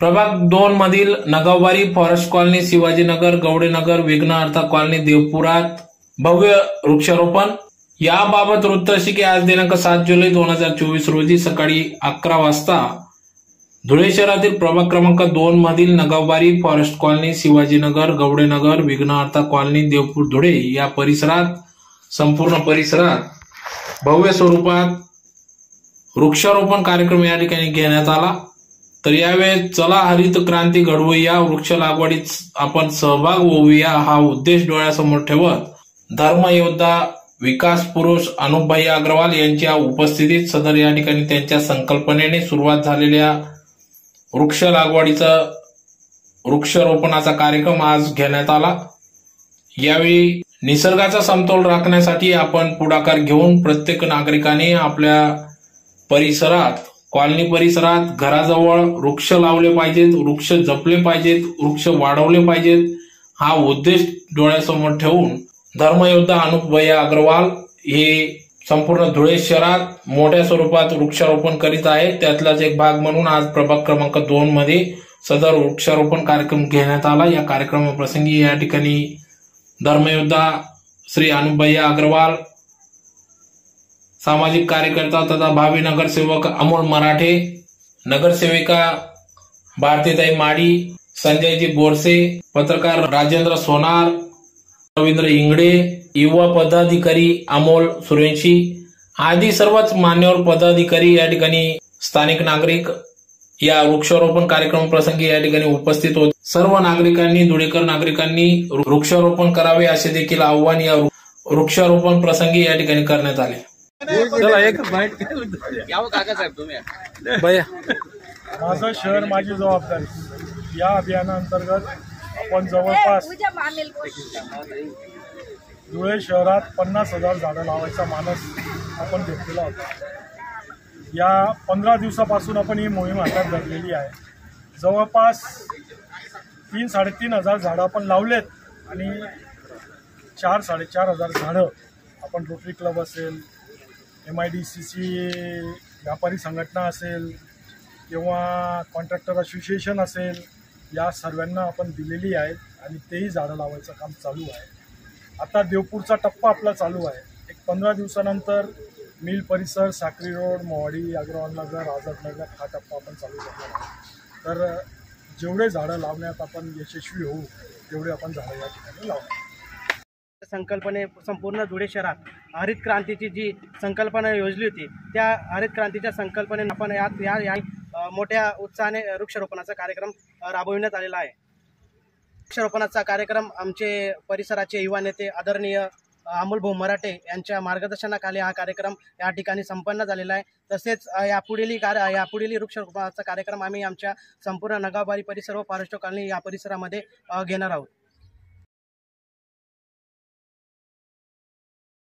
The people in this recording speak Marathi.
प्रभाग दोन मधील नगावबारी फॉरेस्ट कॉलनी शिवाजीनगर गवडेनगर विघ्न अर्थ कॉलनी देवपुरात भव्य वृक्षारोपण. याबाबत वृत्त अशी की आज दिनांक सात जुलै दोन हजार चोवीस रोजी सकाळी अकरा वाजता धुळे शहरातील प्रभाग क्रमांक दोन मधील नगावबारी फॉरेस्ट कॉलनी शिवाजीनगर गवडेनगर विघ्न अर्थ कॉलनी देवपूर धुळे या परिसरात संपूर्ण परिसरात भव्य स्वरूपात वृक्षारोपण कार्यक्रम या ठिकाणी घेण्यात आला. तर यावेळेस चला हरित क्रांती घडवूया वृक्ष लागवडीत आपण सहभाग होऊया हा उद्देश डोळ्यासमोर ठेवत धर्मयोद्धा विकास पुरुष अनुपभाई अग्रवाल यांच्या उपस्थितीत सदर या ठिकाणी त्यांच्या संकल्पनेने सुरुवात झालेल्या वृक्ष लागवडीचा वृक्षारोपणाचा कार्यक्रम आज घेण्यात आला. यावेळी निसर्गाचा समतोल राखण्यासाठी आपण पुढाकार घेऊन प्रत्येक नागरिकाने आपल्या परिसरात कॉलनी परिसरात घराजवळ वृक्ष लावले पाहिजेत वृक्ष जपले पाहिजेत वृक्ष वाढवले पाहिजेत. हा उद्देश डोळ्यासमोर ठेवून धर्मयोद्धा अनुप भैया अग्रवाल हे संपूर्ण धुळे शहरात मोठ्या स्वरूपात वृक्षारोपण करीत आहेत त्यातलाच एक भाग म्हणून आज प्रभाग क्रमांक दोन मध्ये सदर वृक्षारोपण कार्यक्रम घेण्यात आला. या कार्यक्रमाप्रसंगी या ठिकाणी धर्मयोद्धा श्री अनुपभैया अग्रवाल सामाजिक कार्यकर्ता तथा भावी नगरसेवक अमोल मराठे नगरसेविका भारतीताई माडी संजयजी बोरसे पत्रकार राजेंद्र सोनार रवींद्र इंगडे युवा पदाधिकारी अमोल सुरेंशी आदी सर्वच मान्यवर पदाधिकारी या ठिकाणी स्थानिक नागरिक या वृक्षारोपण कार्यक्रम प्रसंगी या ठिकाणी उपस्थित होते. सर्व नागरिकांनी धुळेकर नागरिकांनी वृक्षारोपण करावे असे देखील आव्हान या वृक्षारोपण प्रसंगी या ठिकाणी करण्यात आले. चला एक यावं काका साहेब तुम्ही भैया माझं शहर माझी जबाबदारी. या अभियानाअंतर्गत आपण जवळपास धुळे शहरात पन्नास हजार झाडं लावायचा मानस आपण घेतलेला होता. या पंधरा दिवसापासून आपण ही मोहीम हातात धरलेली आहे. जवळपास तीन साडेतीन हजार झाडं आपण लावलेत आणि चार साडेचार हजार झाडं आपण रोटरी क्लब असेल M I D C C व्यापारी संघटना असेल किंवा कॉन्ट्रॅक्टर असोसिएशन असेल या सर्वांना आपण दिलेली आहेत आणि तेही झाडं लावायचं काम चालू आहे. आता देवपूरचा टप्पा आपला चालू आहे. एक पंधरा दिवसानंतर मिल परिसर साक्री रोड मोवाडी अग्रवाल नगर आझाद नगर हा टप्पा आपण चालू करणार आहे तर जेवढे झाडं लावण्यात आपण यशस्वी होऊ तेवढे आपण झाडं या ठिकाणी लावू. संकल्पने संपूर्ण धुळे शहरात हरित क्रांतीची जी संकल्पना योजली होती त्या हरित क्रांतीच्या संकल्पनेने आपण या या या मोठ्या उत्साहाने वृक्षारोपणाचा कार्यक्रम राबविण्यात आलेला आहे. वृक्षारोपणाचा कार्यक्रम आमचे परिसराचे युवा नेते आदरणीय अमोल भाऊ मराठे यांच्या मार्गदर्शनाखाली हा कार्यक्रम या ठिकाणी संपन्न झालेला आहे. तसेच यापुढील कार्य यापुढील वृक्षारोपणाचा कार्यक्रम आम्ही आमच्या संपूर्ण नगावारी परिसर व फॉरेस्ट कॉलनी या परिसरामध्ये घेणार आहोत.